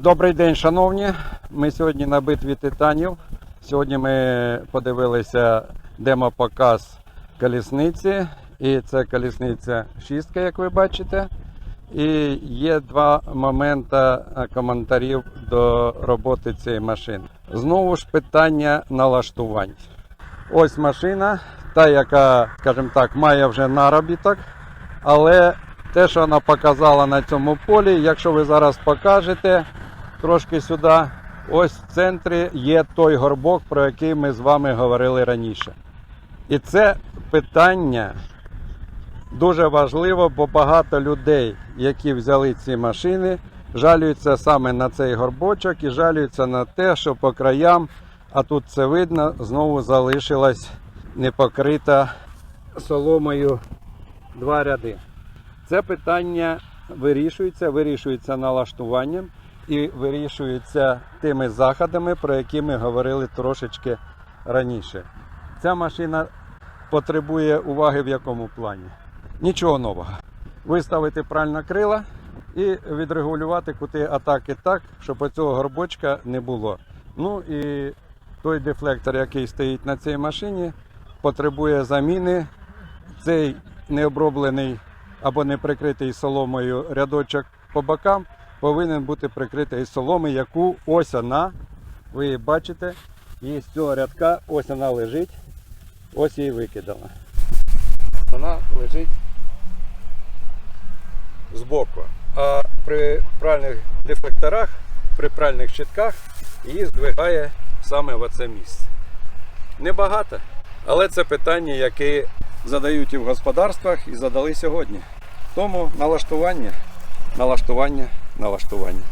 Добрий день, шановні. Ми сьогодні на битві титанів. Сьогодні ми подивилися демопоказ колісниці. І це колісниця шістка, як ви бачите. І є два моменти коментарів до роботи цієї машини. Знову ж питання налаштувань. Ось машина, та, яка, скажімо так, має вже наробіток, але те, що вона показала на цьому полі, якщо ви зараз покажете трошки сюди, ось в центрі є той горбок, про який ми з вами говорили раніше. І це питання дуже важливо, бо багато людей, які взяли ці машини, жалюються саме на цей горбочок і жалюються на те, що по краям, а тут це видно, знову залишилась непокрита соломою два ряди. Це питання вирішується, вирішується налаштуванням і вирішується тими заходами, про які ми говорили трошечки раніше. Ця машина потребує уваги в якому плані? Нічого нового. Виставити правильно крила і відрегулювати кути атаки так, щоб оцього горбочка не було. Ну і той дефлектор, який стоїть на цій машині, потребує заміни. Цей необроблений або не прикритий соломою рядочок по бокам повинен бути прикритий соломи, яку ось вона, ви її бачите, і з цього рядка ось вона лежить, ось її викидала. Вона лежить збоку. А при пральних дефлекторах, при пральних щитках її здвигає саме в оце місце. Небагато, але це питання, яке задають і в господарствах, і задали сьогодні. Тому налаштування, налаштування, налаштування.